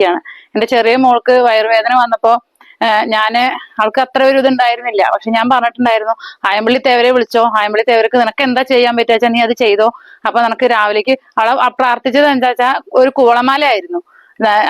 ഇരിക്കുകയാണ്. എന്റെ ചെറിയ മോൾക്ക് വയറുവേദന വന്നപ്പോ ഞാൻ അവൾക്ക് അത്ര ഒരു ഇതുണ്ടായിരുന്നില്ല. പക്ഷെ ഞാൻ പറഞ്ഞിട്ടുണ്ടായിരുന്നു ആയമ്പള്ളി തേവരെ വിളിച്ചോ ആയമ്പള്ളി തേവർക്ക് നിനക്ക് എന്താ ചെയ്യാൻ പറ്റുക നീ അത് ചെയ്തോ. അപ്പൊ നിനക്ക് രാവിലേക്ക് അവളെ പ്രാർത്ഥിച്ചത് എന്താ വെച്ചാൽ ഒരു കൂളമാല ആയിരുന്നു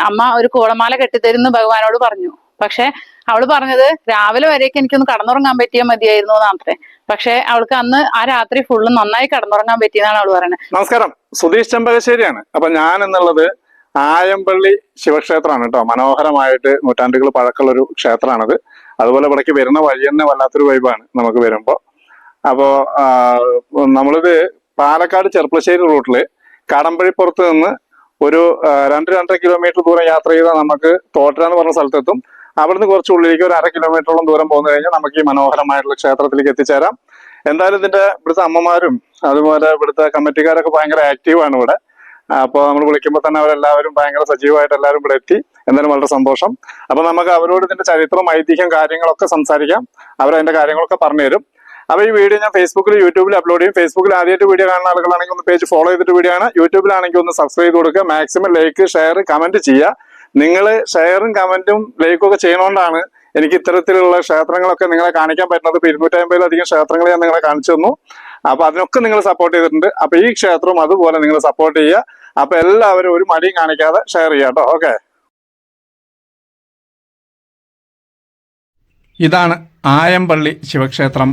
അമ്മ ഒരു കൂളമാല കെട്ടിത്തരുന്നു ഭഗവാനോട് പറഞ്ഞു. പക്ഷെ അവൾ പറഞ്ഞത് രാവിലെ വരേക്ക് എനിക്കൊന്ന് കടന്നുറങ്ങാൻ പറ്റിയാൽ മതിയായിരുന്നു എന്നാത്രേ പക്ഷെ അവൾക്ക് അന്ന് ആ രാത്രി ഫുള്ള് നന്നായി കടന്നുറങ്ങാൻ പറ്റിയെന്നാണ് അവൾ പറയുന്നത്. നമസ്കാരം. സുധീഷ് ചെമ്പകശ്ശേരിയാണ്. അപ്പൊ ഞാൻ എന്നുള്ളത് ആയമ്പള്ളി ശിവക്ഷേത്രമാണ് കേട്ടോ. മനോഹരമായിട്ട് നൂറ്റാണ്ടുകൾ പഴക്കമുള്ള ഒരു ക്ഷേത്രമാണത്. അതുപോലെ ഇവിടേക്ക് വരുന്ന വഴി തന്നെ വല്ലാത്തൊരു വൈബാണ് നമുക്ക് വരുമ്പോൾ അപ്പോൾ നമ്മളിത് പാലക്കാട് ചെർപ്പളശ്ശേരി റൂട്ടിൽ കടമ്പഴിപ്പുറത്ത് നിന്ന് ഒരു രണ്ട് രണ്ടര കിലോമീറ്റർ ദൂരം യാത്ര ചെയ്താൽ നമുക്ക് തോട്ടര എന്ന് പറഞ്ഞ സ്ഥലത്തെത്തും. അവിടുന്ന് കുറച്ച് ഉള്ളിലേക്ക് ഒരു അര കിലോമീറ്ററോളം ദൂരം പോന്നു കഴിഞ്ഞാൽ നമുക്ക് ഈ മനോഹരമായിട്ടുള്ള ക്ഷേത്രത്തിലേക്ക് എത്തിച്ചേരാം. എന്തായാലും ഇതിന്റെ ഇവിടുത്തെ അമ്മമാരും അതുപോലെ ഇവിടുത്തെ കമ്മിറ്റിക്കാരൊക്കെ ഭയങ്കര ആക്റ്റീവാണ് ഇവിടെ. അപ്പോൾ നമ്മൾ വിളിക്കുമ്പോൾ തന്നെ അവരെല്ലാവരും ഭയങ്കര സജീവമായിട്ട് എല്ലാവരും ഇവിടെ എത്തി. എന്തായാലും വളരെ സന്തോഷം. അപ്പോൾ നമുക്ക് അവരോട് ഇതിന്റെ ചരിത്രം ഐതിഹ്യം കാര്യങ്ങളൊക്കെ സംസാരിക്കാം. അവരതിന്റെ കാര്യങ്ങളൊക്കെ പറഞ്ഞു തരും. അപ്പോൾ ഈ വീഡിയോ ഞാൻ ഫേസ്ബുക്കിൽ യൂട്യൂബിൽ അപ്ലോഡ് ചെയ്യും. ഫേസ്ബുക്കിൽ ആദ്യമായിട്ട് വീഡിയോ കാണുന്ന ആളുകളാണെങ്കിൽ ഒന്ന് പേജ് ഫോളോ ചെയ്തിട്ട് വീഡിയോ ആണ് യൂട്യൂബിലാണെങ്കിൽ ഒന്ന് സബ്സ്ക്രൈബ് ചെയ്ത് കൊടുക്കുക. മാക്സിമം ലൈക്ക് ഷെയർ കമന്റ് ചെയ്യുക. നിങ്ങൾ ഷെയറും കമന്റും ലൈക്കും ഒക്കെ ചെയ്യണോണ്ടാണ് എനിക്ക് ഇത്തരത്തിലുള്ള ക്ഷേത്രങ്ങളൊക്കെ നിങ്ങളെ കാണിക്കാൻ പറ്റുന്നത്. ഇപ്പൊ ഇരുന്നൂറ്റമ്പതിലധികം ക്ഷേത്രങ്ങൾ ഞാൻ നിങ്ങളെ കാണിച്ചു തന്നു. അപ്പോൾ അതിനൊക്കെ നിങ്ങൾ സപ്പോർട്ട് ചെയ്തിട്ടുണ്ട്. അപ്പോൾ ഈ ക്ഷേത്രവും അതുപോലെ നിങ്ങൾ സപ്പോർട്ട് ചെയ്യുക. അപ്പൊ എല്ലാവരും ഒരു മടിയും കാണിക്കാതെ ഷെയർ ചെയ്യാം കേട്ടോ ഓക്കെ ഇതാണ് ആയംപള്ളി ശിവക്ഷേത്രം.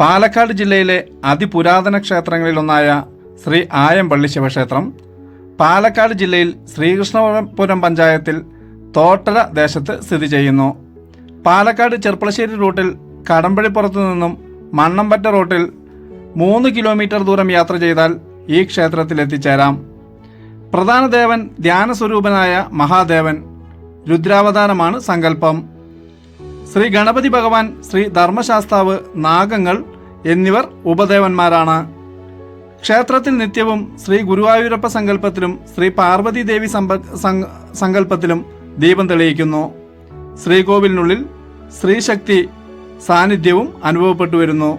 പാലക്കാട് ജില്ലയിലെ അതിപുരാതന ക്ഷേത്രങ്ങളിലൊന്നായ ശ്രീ ആയംപള്ളി ശിവക്ഷേത്രം. പാലക്കാട് ജില്ലയിൽ ശ്രീകൃഷ്ണപുരം പഞ്ചായത്തിൽ തോട്ടര ദേശത്ത് സ്ഥിതി ചെയ്യുന്നു. പാലക്കാട് ചെർപ്പളശ്ശേരി റൂട്ടിൽ കടമ്പഴിപ്പുറത്തു നിന്നും മണ്ണമ്പറ്റ റൂട്ടിൽ മൂന്ന് കിലോമീറ്റർ ദൂരം യാത്ര ചെയ്താൽ ഈ ക്ഷേത്രത്തിൽ എത്തിച്ചേരാം. പ്രധാന ദേവൻ ധ്യാനസ്വരൂപനായ മഹാദേവൻ രുദ്രാവതാരമാണ് സങ്കല്പം. ശ്രീ ഗണപതി ഭഗവാൻ ശ്രീ ധർമ്മശാസ്താവ് നാഗങ്ങൾ എന്നിവർ ഉപദേവന്മാരാണ്. ക്ഷേത്രത്തിൽ നിത്യവും ശ്രീ ഗുരുവായൂരപ്പ സങ്കല്പത്തിലും ശ്രീ പാർവതി ദേവി സങ്കല്പത്തിലും ദീപം തെളിയിക്കുന്നു. ശ്രീകോവിലിനുള്ളിൽ സ്ത്രീശക്തി സാന്നിധ്യവും അനുഭവപ്പെട്ടു വരുന്നു.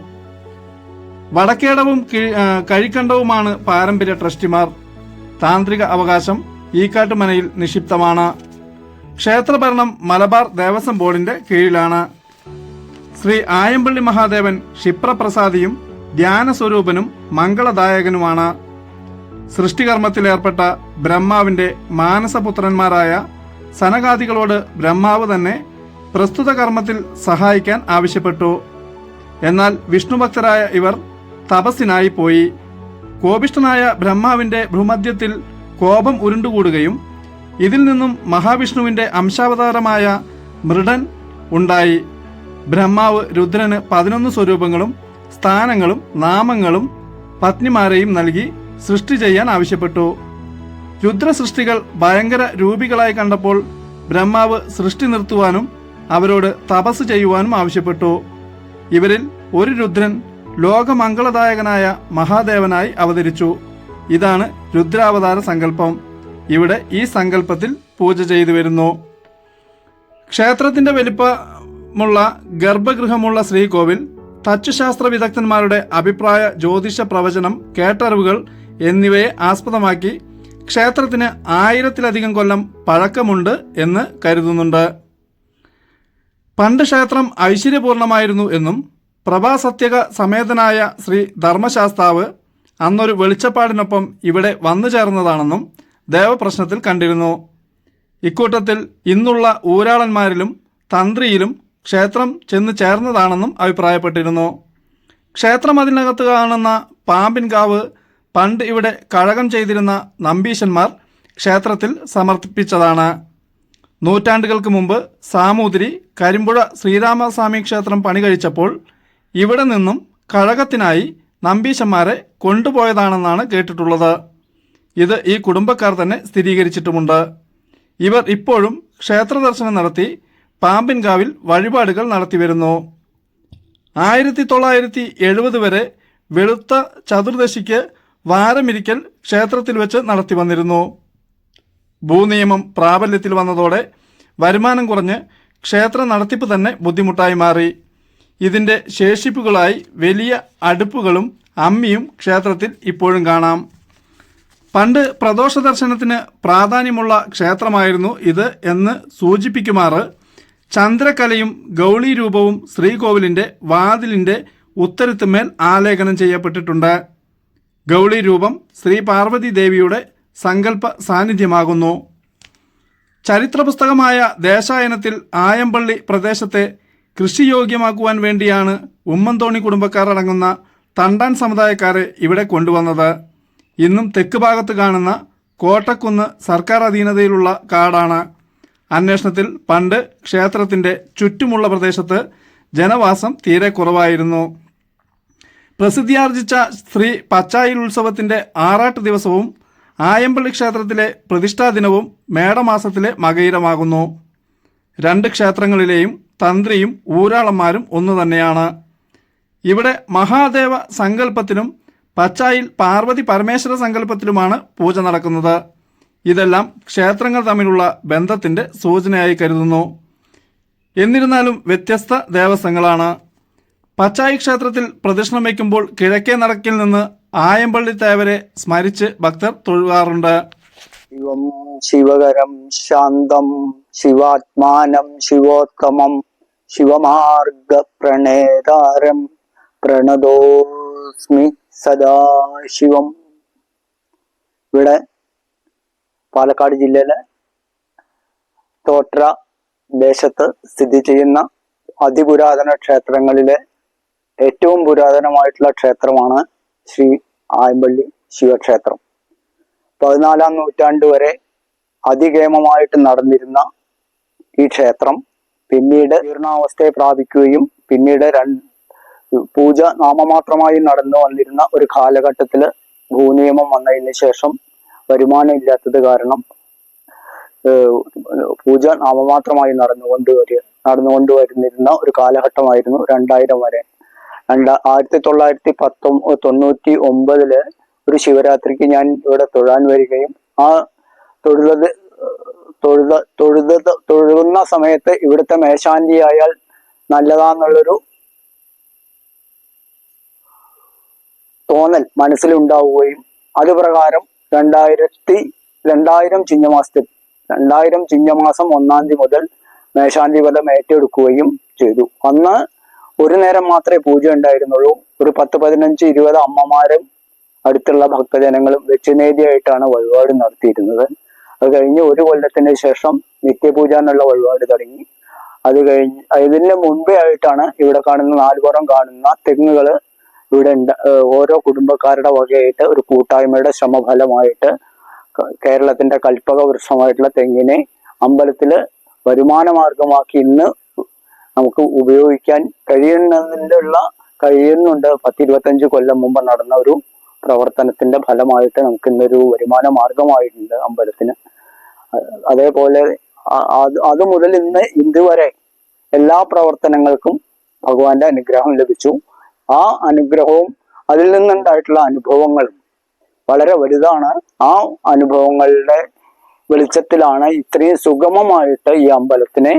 വടക്കേടവും കഴിക്കണ്ടവുമാണ് പാരമ്പര്യ ട്രസ്റ്റിമാർ. താന്ത്രിക അവകാശം ഈക്കാട്ടുമനയിൽ നിക്ഷിപ്തമാണ്. ക്ഷേത്രഭരണം മലബാർ ദേവസ്വം ബോർഡിന്റെ കീഴിലാണ്. ശ്രീ ആയമ്പള്ളി മഹാദേവൻ ക്ഷിപ്രപ്രസാദിയും ധ്യാനസ്വരൂപനും മംഗളദായകനുമാണ്. സൃഷ്ടികർമ്മത്തിലേർപ്പെട്ട ബ്രഹ്മാവിന്റെ മാനസപുത്രന്മാരായ സനകാദികളോട് ബ്രഹ്മാവ് തന്നെ പ്രസ്തുത കർമ്മത്തിൽ സഹായിക്കാൻ ആവശ്യപ്പെട്ടു. എന്നാൽ വിഷ്ണുഭക്തരായ ഇവർ തപസ്സിനായി പോയി. കോപിഷ്ഠനായ ബ്രഹ്മാവിന്റെ ഭ്രൂമധ്യത്തിൽ കോപം ഉരുണ്ടുകൂടുകയും ഇതിൽ നിന്നും മഹാവിഷ്ണുവിന്റെ അംശാവതാരമായ മൃഡൻ ഉണ്ടായി. ബ്രഹ്മാവ് രുദ്രന് പതിനൊന്ന് സ്വരൂപങ്ങളും സ്ഥാനങ്ങളും നാമങ്ങളും പത്നിമാരെയും നൽകി സൃഷ്ടി ചെയ്യാൻ ആവശ്യപ്പെട്ടു. രുദ്ര സൃഷ്ടികൾ ഭയങ്കര രൂപികളായി കണ്ടപ്പോൾ ബ്രഹ്മാവ് സൃഷ്ടി നിർത്തുവാനും അവരോട് തപസ് ചെയ്യുവാനും ആവശ്യപ്പെട്ടു. ഇവരിൽ ഒരു രുദ്രൻ ലോകമംഗളദായകനായ മഹാദേവനായി അവതരിച്ചു. ഇതാണ് രുദ്രാവതാര സങ്കല്പം. ഇവിടെ ഈ സങ്കല്പത്തിൽ പൂജ ചെയ്തു വരുന്നു. ക്ഷേത്രത്തിന്റെ വലിപ്പമുള്ള ഗർഭഗൃഹമുള്ള ശ്രീകോവിൽ തച്ചുശാസ്ത്ര വിദഗ്ധന്മാരുടെ അഭിപ്രായ ജ്യോതിഷ പ്രവചനം കേട്ടറിവുകൾ എന്നിവയെ ആസ്പദമാക്കി ക്ഷേത്രത്തിന് ആയിരത്തിലധികം കൊല്ലം പഴക്കമുണ്ട് എന്ന് കരുതുന്നുണ്ട്. പണ്ട് ക്ഷേത്രം ഐശ്വര്യപൂർണമായിരുന്നു എന്നും പ്രഭാസത്യക സമേതനായ ശ്രീ ധർമ്മശാസ്താവ് അന്നൊരു വെളിച്ചപ്പാടിനൊപ്പം ഇവിടെ വന്നു ചേർന്നതാണെന്നും ദേവപ്രശ്നത്തിൽ കണ്ടിരുന്നു. ഇക്കൂട്ടത്തിൽ ഇന്നുള്ള ഊരാളന്മാരിലും തന്ത്രിയിലും ക്ഷേത്രം ചെന്ന് ചേർന്നതാണെന്നും അഭിപ്രായപ്പെട്ടിരുന്നു. ക്ഷേത്രം അതിനകത്ത് കാണുന്ന പാമ്പിൻകാവ് പണ്ട് ഇവിടെ കഴകം ചെയ്തിരുന്ന നമ്പീശന്മാർ ക്ഷേത്രത്തിൽ സമർപ്പിച്ചതാണ്. നൂറ്റാണ്ടുകൾക്ക് മുമ്പ് സാമൂതിരി കരിമ്പുഴ ശ്രീരാമസ്വാമി ക്ഷേത്രം പണി കഴിച്ചപ്പോൾ ഇവിടെ നിന്നും കഴകത്തിനായി നമ്പീശന്മാരെ കൊണ്ടുപോയതാണെന്നാണ് കേട്ടിട്ടുള്ളത്. ഇത് ഈ കുടുംബക്കാർ തന്നെ സ്ഥിരീകരിച്ചിട്ടുമുണ്ട്. ഇവർ ഇപ്പോഴും ക്ഷേത്രദർശനം നടത്തി പാമ്പിൻകാവിൽ വഴിപാടുകൾ നടത്തിവരുന്നു. ആയിരത്തി തൊള്ളായിരത്തി എഴുപത് വരെ വെളുത്ത ചതുർദശിക്ക് വാരമിരിക്കൽ ക്ഷേത്രത്തിൽ വെച്ച് നടത്തി വന്നിരുന്നു. ഭൂനിയമം പ്രാബല്യത്തിൽ വന്നതോടെ വരുമാനം കുറഞ്ഞ് ക്ഷേത്ര നടത്തിപ്പ് തന്നെ ബുദ്ധിമുട്ടായി മാറി. ഇതിന്റെ ശേഷിപ്പുകളായി വലിയ അടുപ്പുകളും അമ്മിയും ക്ഷേത്രത്തിൽ ഇപ്പോഴും കാണാം. പണ്ട് പ്രദോഷ ദർശനത്തിന് പ്രാധാന്യമുള്ള ക്ഷേത്രമായിരുന്നു ഇത് എന്ന് സൂചിപ്പിക്കുമാറ് ചന്ദ്രകലയും ഗൗളി രൂപവും ശ്രീകോവിലിന്റെ വാതിലിന്റെ ഉത്തരത്തുമേൽ ആലേഖനം ചെയ്യപ്പെട്ടിട്ടുണ്ട്. ഗൗളി രൂപം ശ്രീ പാർവതി ദേവിയുടെ സങ്കല്പ സാന്നിധ്യമാകുന്നു. ചരിത്രപുസ്തകമായ ദേശായനത്തിൽ ആയമ്പള്ളി പ്രദേശത്തെ കൃഷിയോഗ്യമാക്കുവാൻ വേണ്ടിയാണ് ഉമ്മൻതോണി കുടുംബക്കാർ അടങ്ങുന്ന തണ്ടാൻ സമുദായക്കാരെ ഇവിടെ കൊണ്ടുവന്നത്. ഇന്നും തെക്ക് ഭാഗത്ത് കാണുന്ന കോട്ടക്കുന്ന് സർക്കാർ അധീനതയിലുള്ള കാടാണ്. അന്വേഷണത്തിൽ പണ്ട് ക്ഷേത്രത്തിന്റെ ചുറ്റുമുള്ള പ്രദേശത്ത് ജനവാസം തീരെ കുറവായിരുന്നു. പ്രസിദ്ധിയാർജിച്ച ശ്രീ പച്ചായിൽ ഉത്സവത്തിന്റെ ആറാട്ട് ദിവസവും ആയമ്പള്ളി ക്ഷേത്രത്തിലെ പ്രതിഷ്ഠാ ദിനവും മേടമാസത്തിലെ മകയിരമാകുന്നു. രണ്ട് ക്ഷേത്രങ്ങളിലെയും തന്ത്രിയും ഊരാളന്മാരും ഒന്നു തന്നെയാണ്. ഇവിടെ മഹാദേവ സങ്കല്പത്തിനും പച്ചായിൽ പാർവതി പരമേശ്വര സങ്കല്പത്തിലുമാണ് പൂജ നടക്കുന്നത്. ഇതെല്ലാം ക്ഷേത്രങ്ങൾ തമ്മിലുള്ള ബന്ധത്തിന്റെ സൂചനയായി കരുതുന്നു. എന്നിരുന്നാലും വ്യത്യസ്ത ദേവസ്വങ്ങളാണ്. പച്ചായി ക്ഷേത്രത്തിൽ പ്രദക്ഷിണം വയ്ക്കുമ്പോൾ കിഴക്കേ നടക്കിൽ നിന്ന് ആയമ്പള്ളി തേവരെ സ്മരിച്ച് ഭക്തർ തൊഴുകാറുണ്ട്. ശിവം ശിവകരം ശാന്തം ശിവാത്മാനം ശിവോത്തമം പ്രണേതാരം പ്രണതോസ്മി സദാശിവം ഇവിടെ പാലക്കാട് ജില്ലയിലെ തോട്ര ദേശത്ത് സ്ഥിതി ചെയ്യുന്ന അതിപുരാതന ക്ഷേത്രങ്ങളിലെ ഏറ്റവും പുരാതനമായിട്ടുള്ള ക്ഷേത്രമാണ് ശ്രീ ആയമ്പള്ളി ശിവക്ഷേത്രം. പതിനാലാം നൂറ്റാണ്ട് വരെ അതികേമമായിട്ട് നടന്നിരുന്ന ഈ ക്ഷേത്രം പിന്നീട് ജീർണാവസ്ഥയെ പ്രാപിക്കുകയും പിന്നീട് രണ്ട് പൂജ നാമമാത്രമായി നടന്നു വന്നിരുന്ന ഒരു കാലഘട്ടത്തിൽ ഭൂനിയമം വന്നതിന് ശേഷം വരുമാനം ഇല്ലാത്തത് കാരണം പൂജ നാമമാത്രമായി നടന്നുകൊണ്ട് വരിക നടന്നുകൊണ്ട് വരുന്നിരുന്ന ഒരു കാലഘട്ടമായിരുന്നു രണ്ടായിരം വരെ. രണ്ട ആയിരത്തി തൊള്ളായിരത്തി പത്തൊ തൊണ്ണൂറ്റി ഒമ്പതിൽ ഒരു ശിവരാത്രിക്ക് ഞാൻ ഇവിടെ തൊഴാൻ വരികയും ആ തൊഴുത് തൊഴുത തൊഴുത തൊഴുകുന്ന സമയത്ത് ഇവിടുത്തെ മേശാന്തി ആയാൽ നല്ലതാന്നുള്ളൊരു തോന്നൽ മനസ്സിലുണ്ടാവുകയും അത് പ്രകാരം രണ്ടായിരത്തി രണ്ടായിരം ചിങ്ങമാസത്തിൽ രണ്ടായിരം ചിങ്ങമാസം ഒന്നാം തീയതി മുതൽ മേശാന്തി വലം ഏറ്റെടുക്കുകയും ചെയ്തു. അന്ന് ഒരു നേരം മാത്രമേ പൂജ ഉണ്ടായിരുന്നുള്ളൂ. ഒരു പത്ത് പതിനഞ്ച് ഇരുപത് അമ്മമാരും അടുത്തുള്ള ഭക്തജനങ്ങളും വെച്ചുനേതിയായിട്ടാണ് വഴിപാട് നടത്തിയിരുന്നത്. അത് കഴിഞ്ഞ് ഒരു കൊല്ലത്തിന് ശേഷം നിത്യപൂജ എന്നുള്ള വഴിപാട് തുടങ്ങി. അത് കഴിഞ്ഞ് ഇതിന് മുൻപേ ആയിട്ടാണ് ഇവിടെ കാണുന്ന നാലുപുറം കാണുന്ന തെങ്ങുകൾ ഇവിടെ ഓരോ കുടുംബക്കാരുടെ വകയായിട്ട് ഒരു കൂട്ടായ്മയുടെ ശ്രമഫലമായിട്ട് കേരളത്തിന്റെ കൽപ്പക വൃക്ഷമായിട്ടുള്ള തെങ്ങിനെ അമ്പലത്തിൽ വരുമാന മാർഗമാക്കി ഇന്ന് നമുക്ക് ഉപയോഗിക്കാൻ കഴിയുന്നതിന്റെ കഴിയുന്നുണ്ട് പത്തിരുപത്തഞ്ച് കൊല്ലം മുമ്പ് നടന്ന ഒരു പ്രവർത്തനത്തിന്റെ ഫലമായിട്ട് നമുക്ക് ഇന്നൊരു വരുമാന മാർഗമായിട്ടുണ്ട് അമ്പലത്തിന്. അതേപോലെ അത് മുതൽ ഇന്ന് ഇതുവരെ എല്ലാ പ്രവർത്തനങ്ങൾക്കും ഭഗവാന്റെ അനുഗ്രഹം ലഭിച്ചു. ആ അനുഗ്രഹവും അതിൽ നിന്നുണ്ടായിട്ടുള്ള അനുഭവങ്ങളും വളരെ വലുതാണ്. ആ അനുഭവങ്ങളുടെ വെളിച്ചത്തിലാണ് ഇത്രയും സുഗമമായിട്ട് ഈ അമ്പലത്തിനെ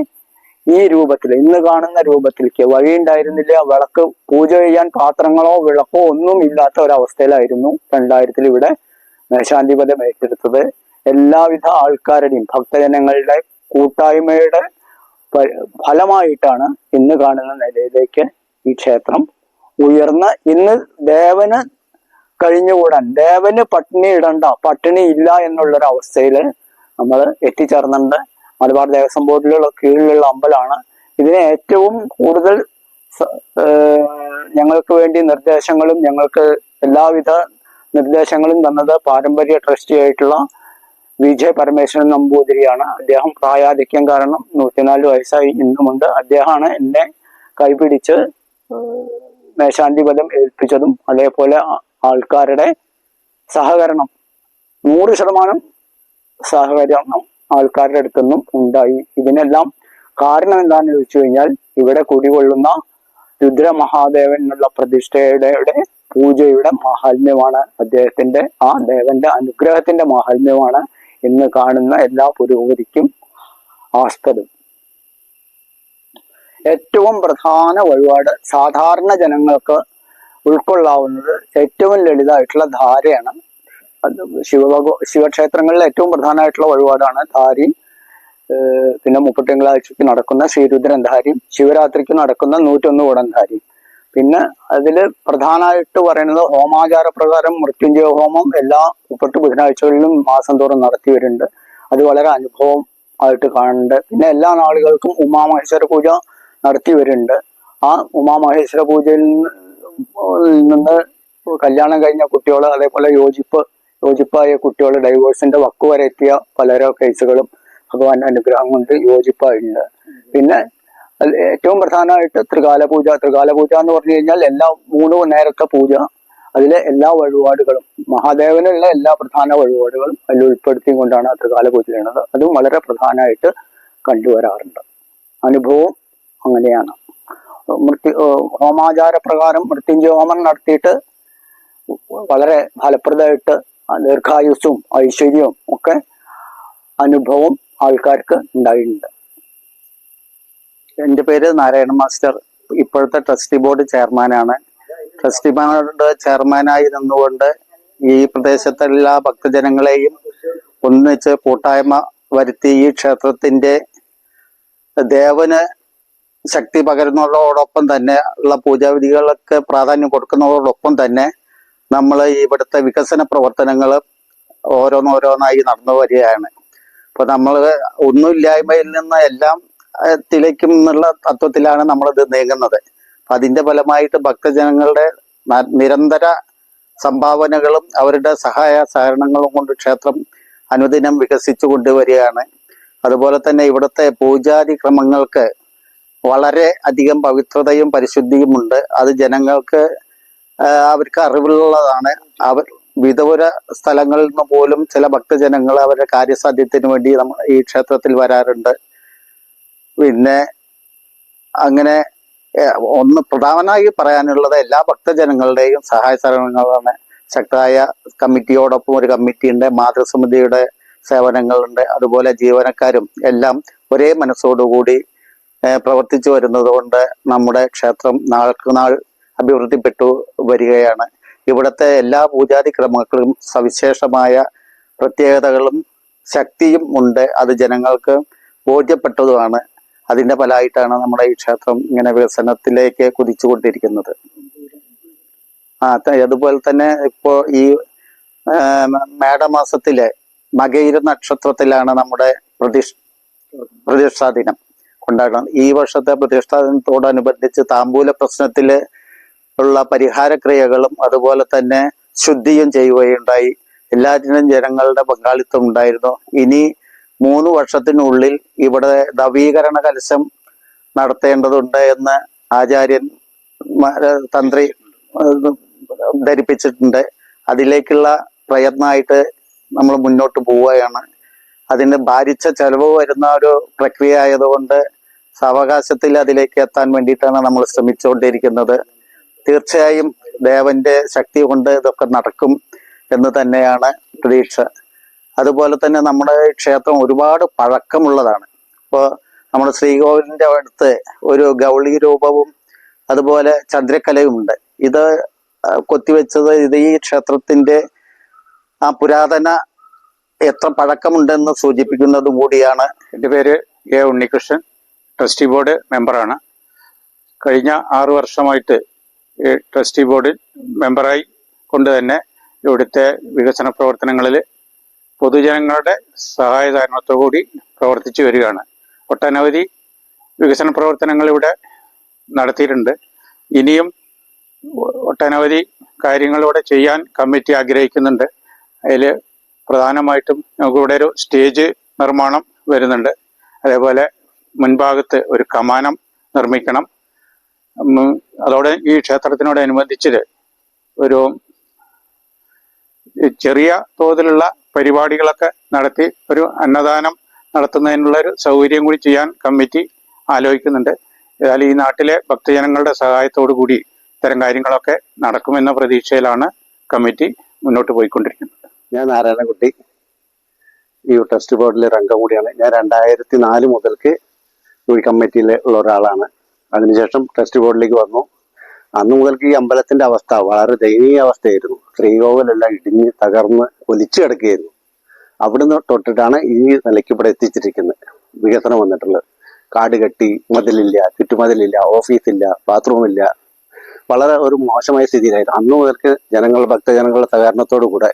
ഈ രൂപത്തിൽ ഇന്ന് കാണുന്ന രൂപത്തിലേക്ക് വഴി ഉണ്ടായിരുന്നില്ല വിളക്ക് പൂജ ചെയ്യാൻ പാത്രങ്ങളോ വിളക്കോ ഒന്നും ഇല്ലാത്ത ഒരവസ്ഥയിലായിരുന്നു രണ്ടായിരത്തിൽ ഇവിടെ മേശാന്തിപദം ഏറ്റെടുത്തത്. എല്ലാവിധ ആൾക്കാരുടെയും ഭക്തജനങ്ങളുടെ കൂട്ടായ്മയുടെ ഫലമായിട്ടാണ് ഇന്ന് കാണുന്ന നിലയിലേക്ക് ഈ ക്ഷേത്രം ഉയർന്ന്. ഇന്ന് ദേവന് കഴിഞ്ഞുകൂടാൻ ദേവന് പട്ടിണി ഇടണ്ട പട്ടിണി ഇല്ല എന്നുള്ളൊരവസ്ഥയിൽ നമ്മൾ എത്തിച്ചേർന്നിട്ടുണ്ട്. മലബാർ ദേവസ്വം ബോർഡിലുള്ള കീഴിലുള്ള അമ്പലമാണ് ഇതിന് ഏറ്റവും കൂടുതൽ ഞങ്ങൾക്ക് വേണ്ടി നിർദ്ദേശങ്ങളും ഞങ്ങൾക്ക് എല്ലാവിധ നിർദ്ദേശങ്ങളും തന്നത് പാരമ്പര്യ ട്രസ്റ്റി ആയിട്ടുള്ള വിജയ് പരമേശ്വരൻ നമ്പൂതിരിയാണ്. അദ്ദേഹം പ്രായാധിക്യം കാരണം നൂറ്റിനാല് വയസ്സായി ഇന്നുമുണ്ട്. അദ്ദേഹമാണ് എന്നെ കൈപിടിച്ച് മേശാന്തിപദം ഏൽപ്പിച്ചതും അതേപോലെ ആൾക്കാരുടെ സഹകരണം. നൂറ് ശതമാനം സഹകരണം ആൾക്കാരുടെ അടുത്തൊന്നും ഉണ്ടായി. ഇതിനെല്ലാം കാരണം എന്താണെന്ന് ചോദിച്ചു കഴിഞ്ഞാൽ ഇവിടെ കുടികൊള്ളുന്ന രുദ്രമഹാദേവൻ എന്നുള്ള പ്രതിഷ്ഠയുടെ പൂജയുടെ മാഹാത്മ്യമാണ് അദ്ദേഹത്തിന്റെ ആ ദേവന്റെ അനുഗ്രഹത്തിന്റെ മാഹാത്മ്യമാണ് ഇന്ന് കാണുന്ന എല്ലാ പുരോഗതിക്കും ആസ്പദം. ഏറ്റവും പ്രധാന വഴിപാട് സാധാരണ ജനങ്ങൾക്ക് ഉൾക്കൊള്ളാവുന്നത് ഏറ്റവും ലളിതമായിട്ടുള്ള ധാരയാണ് അത് ശിവഭഗ ശിവക്ഷേത്രങ്ങളിലെ ഏറ്റവും പ്രധാനമായിട്ടുള്ള വഴിപാടാണ് ധാരി. പിന്നെ മുപ്പത്തിങ്കളാഴ്ചക്ക് നടക്കുന്ന ശ്രീരുദ്രൻ ധാരി ശിവരാത്രിക്ക് നടക്കുന്ന നൂറ്റൊന്ന് കൂടൻ ധാരി. പിന്നെ അതിൽ പ്രധാനമായിട്ട് പറയുന്നത് ഹോമാചാര പ്രകാരം മൃത്യുഞ്ജയ ഹോമം എല്ലാ മുപ്പത്തി ബുധനാഴ്ചകളിലും മാസം തോറും നടത്തി വരുന്നുണ്ട്. അത് വളരെ അനുഭവം ആയിട്ട് കാണുന്നുണ്ട്. പിന്നെ എല്ലാ നാളുകൾക്കും ഉമാമഹേശ്വര പൂജ നടത്തി വരുന്നുണ്ട്. ആ ഉമാമഹേശ്വര പൂജയിൽ നിന്ന് കല്യാണം കഴിഞ്ഞ കുട്ടികൾ അതേപോലെ യോജിപ്പ് യോജിപ്പായ കുട്ടികളുടെ ഡൈവോഴ്സിന്റെ വക്ക് വരെ എത്തിയ പലരോ കേസുകളും ഭഗവാൻ അനുഗ്രഹം കൊണ്ട് യോജിപ്പായിട്ടുണ്ട്. പിന്നെ ഏറ്റവും പ്രധാനമായിട്ട് ത്രികാല പൂജ ത്രികാല പൂജ എന്ന് പറഞ്ഞു കഴിഞ്ഞാൽ എല്ലാ മൂന്ന് നേരത്തെ പൂജ. അതിലെ എല്ലാ വഴിപാടുകളും മഹാദേവനുള്ള എല്ലാ പ്രധാന വഴിപാടുകളും അതിൽ ഉൾപ്പെടുത്തിയും കൊണ്ടാണ് ത്രികാല പൂജ ചെയ്യുന്നത്. അതും വളരെ പ്രധാനമായിട്ട് കണ്ടുവരാറുണ്ട്. അനുഭവം അങ്ങനെയാണ്. മൃത്യു ഹോമാചാര പ്രകാരം മൃത്യുഞ്ജയ ഹോമം നടത്തിയിട്ട് വളരെ ഫലപ്രദമായിട്ട് ദീർഘായുസ്സും ഐശ്വര്യവും ഒക്കെ അനുഭവം ആൾക്കാർക്ക് ഉണ്ടായിട്ടുണ്ട്. എന്റെ പേര് നാരായണ മാസ്റ്റർ. ഇപ്പോഴത്തെ ട്രസ്റ്റി ബോർഡ് ചെയർമാനാണ്. ട്രസ്റ്റി ബോർഡ് ചെയർമാനായി നിന്നുകൊണ്ട് ഈ പ്രദേശത്തെ ഭക്തജനങ്ങളെയും ഒന്നിച്ച് കൂട്ടായ്മ വരുത്തി ഈ ക്ഷേത്രത്തിന്റെ ദേവന് ശക്തി പകരുന്നതോടൊപ്പം തന്നെ ഉള്ള പൂജാവിധികൾക്ക് പ്രാധാന്യം കൊടുക്കുന്നതോടൊപ്പം തന്നെ നമ്മൾ ഇവിടുത്തെ വികസന പ്രവർത്തനങ്ങൾ ഓരോന്നോരോന്നായി നടന്നു വരികയാണ്. അപ്പൊ നമ്മൾ ഒന്നുമില്ലായ്മയിൽ നിന്ന് എല്ലാം തിളയ്ക്കും എന്നുള്ള തത്വത്തിലാണ് നമ്മളിത് നീങ്ങുന്നത്. അപ്പൊ അതിന്റെ ഫലമായിട്ട് ഭക്തജനങ്ങളുടെ നിരന്തര സംഭാവനകളും അവരുടെ സഹായ സഹകരണങ്ങളും കൊണ്ട് ക്ഷേത്രം അനുദിനം വികസിച്ചു കൊണ്ടുവരികയാണ്. അതുപോലെ തന്നെ ഇവിടുത്തെ പൂജാതി ക്രമങ്ങൾക്ക് വളരെ അധികം പവിത്രതയും പരിശുദ്ധിയുമുണ്ട് അത് ജനങ്ങൾക്ക് അവർക്ക് അറിവുള്ളതാണ്. അവർ വിദൂര സ്ഥലങ്ങളിൽ നിന്ന് പോലും ചില ഭക്തജനങ്ങൾ അവരുടെ കാര്യസാധ്യത്തിന് വേണ്ടി നമ്മൾ ഈ ക്ഷേത്രത്തിൽ വരാറുണ്ട്. പിന്നെ അങ്ങനെ ഒന്ന് പ്രധാനമായി പറയാനുള്ളത് എല്ലാ ഭക്തജനങ്ങളുടെയും സഹായ സഹകരണങ്ങളാണ്. ശക്തമായ കമ്മിറ്റിയോടൊപ്പം ഒരു കമ്മിറ്റിയുണ്ട് മാതൃസമിതിയുടെ സേവനങ്ങളുണ്ട് അതുപോലെ ജീവനക്കാരും എല്ലാം ഒരേ മനസ്സോടുകൂടി പ്രവർത്തിച്ചു വരുന്നത് കൊണ്ട് നമ്മുടെ ക്ഷേത്രം നാൾക്ക് നാൾ അഭിവൃദ്ധിപ്പെട്ടു വരികയാണ്. ഇവിടുത്തെ എല്ലാ പൂജാതി ക്രമങ്ങളും സവിശേഷമായ പ്രത്യേകതകളും ശക്തിയും ഉണ്ട്. അത് ജനങ്ങൾക്ക് ബോധ്യപ്പെട്ടതുമാണ്. അതിന്റെ ഫലമായിട്ടാണ് നമ്മുടെ ഈ ക്ഷേത്രം ഇങ്ങനെ വികസനത്തിലേക്ക് കുതിച്ചുകൊണ്ടിരിക്കുന്നത്. ആ അതുപോലെ തന്നെ ഇപ്പോ ഈ മേടമാസത്തിലെ മകയിര നക്ഷത്രത്തിലാണ് നമ്മുടെ പ്രതിഷ് പ്രതിഷ്ഠാ ദിനം. കൊണ്ടാടുന്നത് ഈ വർഷത്തെ പ്രതിഷ്ഠാ ദിനത്തോടനുബന്ധിച്ച് താമ്പൂല പ്രശ്നത്തിൽ ഉള്ള പരിഹാരക്രിയകളും അതുപോലെ തന്നെ ശുദ്ധിയും ചെയ്യുകയുണ്ടായി. എല്ലാറ്റിനും ജനങ്ങളുടെ പങ്കാളിത്തം ഉണ്ടായിരുന്നു. ഇനി മൂന്ന് വർഷത്തിനുള്ളിൽ ഇവിടെ നവീകരണ കലശം നടത്തേണ്ടതുണ്ട് എന്ന് ആചാര്യൻ തന്ത്രി ധരിപ്പിച്ചിട്ടുണ്ട്. അതിലേക്കുള്ള പ്രയത്നമായിട്ട് നമ്മൾ മുന്നോട്ട് പോവുകയാണ്. അതിന് ഭാരിച്ച ചെലവ് വരുന്ന ഒരു പ്രക്രിയ ആയതുകൊണ്ട് സാവകാശത്തിൽ അതിലേക്ക് എത്താൻ വേണ്ടിയിട്ടാണ് നമ്മൾ ശ്രമിച്ചുകൊണ്ടിരിക്കുന്നത്. തീർച്ചയായും ദേവന്റെ ശക്തി കൊണ്ട് ഇതൊക്കെ നടക്കും എന്ന് തന്നെയാണ് പ്രതീക്ഷ. അതുപോലെ തന്നെ നമ്മുടെ ക്ഷേത്രം ഒരുപാട് പഴക്കമുള്ളതാണ്. ഇപ്പോൾ നമ്മുടെ ശ്രീകോവിലിന്റെ അടുത്ത് ഒരു ഗൗളി രൂപവും അതുപോലെ ചന്ദ്രക്കലയും ഉണ്ട് ഇത് കൊത്തിവെച്ചത് ഇത് ഈ ക്ഷേത്രത്തിന്റെ ആ പുരാതന എത്ര പഴക്കമുണ്ടെന്ന് സൂചിപ്പിക്കുന്നതും കൂടിയാണ്. എന്റെ പേര് എ ഉണ്ണികൃഷ്ണൻ ട്രസ്റ്റി ബോർഡ് മെമ്പറാണ്. കഴിഞ്ഞ ആറു വർഷമായിട്ട് ട്രസ്റ്റി ബോർഡിൽ മെമ്പറായി കൊണ്ട് തന്നെ ഇവിടുത്തെ വികസന പ്രവർത്തനങ്ങളിൽ പൊതുജനങ്ങളുടെ സഹായ സഹകരണത്തോടുകൂടി പ്രവർത്തിച്ചു വരികയാണ്. ഒട്ടനവധി വികസന പ്രവർത്തനങ്ങൾ ഇവിടെ നടത്തിയിട്ടുണ്ട്. ഇനിയും ഒട്ടനവധി കാര്യങ്ങൾ ഇവിടെ ചെയ്യാൻ കമ്മിറ്റി ആഗ്രഹിക്കുന്നുണ്ട്. അതിൽ പ്രധാനമായിട്ടും നമുക്കിവിടെ ഒരു സ്റ്റേജ് നിർമ്മാണം വരുന്നുണ്ട്. അതേപോലെ മുൻഭാഗത്ത് ഒരു കമാനം നിർമ്മിക്കണം. അതോടെ ഈ ക്ഷേത്രത്തിനോടനുബന്ധിച്ച് ഒരു ചെറിയ തോതിലുള്ള പരിപാടികളൊക്കെ നടത്തി ഒരു അന്നദാനം നടത്തുന്നതിനുള്ള ഒരു സൗകര്യം കൂടി ചെയ്യാൻ കമ്മിറ്റി ആലോചിക്കുന്നുണ്ട്. ഏതായാലും ഈ നാട്ടിലെ ഭക്തജനങ്ങളുടെ സഹായത്തോടു കൂടി ഇത്തരം കാര്യങ്ങളൊക്കെ നടക്കുമെന്ന പ്രതീക്ഷയിലാണ് കമ്മിറ്റി മുന്നോട്ട് പോയിക്കൊണ്ടിരിക്കുന്നത്. ഞാൻ നാരായണൻകുട്ടി. ഈ ടെസ്റ്റ് ബോർഡിലെ ഒരു അംഗം കൂടിയാണ്. ഞാൻ രണ്ടായിരത്തി നാല് മുതൽക്ക് ഈ കമ്മിറ്റിയിൽ ഉള്ള ഒരാളാണ്. അതിനുശേഷം ട്രസ്റ്റ് ബോർഡിലേക്ക് വന്നു. അന്ന് മുതൽക്ക് ഈ അമ്പലത്തിന്റെ അവസ്ഥ വളരെ ദയനീയ അവസ്ഥയായിരുന്നു. ശ്രീകോവിലെല്ലാം ഇടിഞ്ഞ് തകർന്ന് ഒലിച്ചു കിടക്കുകയായിരുന്നു. അവിടുന്ന് തൊട്ടിട്ടാണ് ഈ നിലയ്ക്ക് ഇവിടെ എത്തിച്ചിരിക്കുന്നത്. വികസനം വന്നിട്ടുള്ളത്. കാട് കെട്ടി മതിലില്ല ചുറ്റുമതിലില്ല ഓഫീസില്ല ബാത്റൂമില്ല. വളരെ ഒരു മോശമായ സ്ഥിതിയിലായിരുന്നു. അന്ന് മുതൽക്ക് ജനങ്ങൾ ഭക്തജനങ്ങളുടെ സഹകരണത്തോടു കൂടെ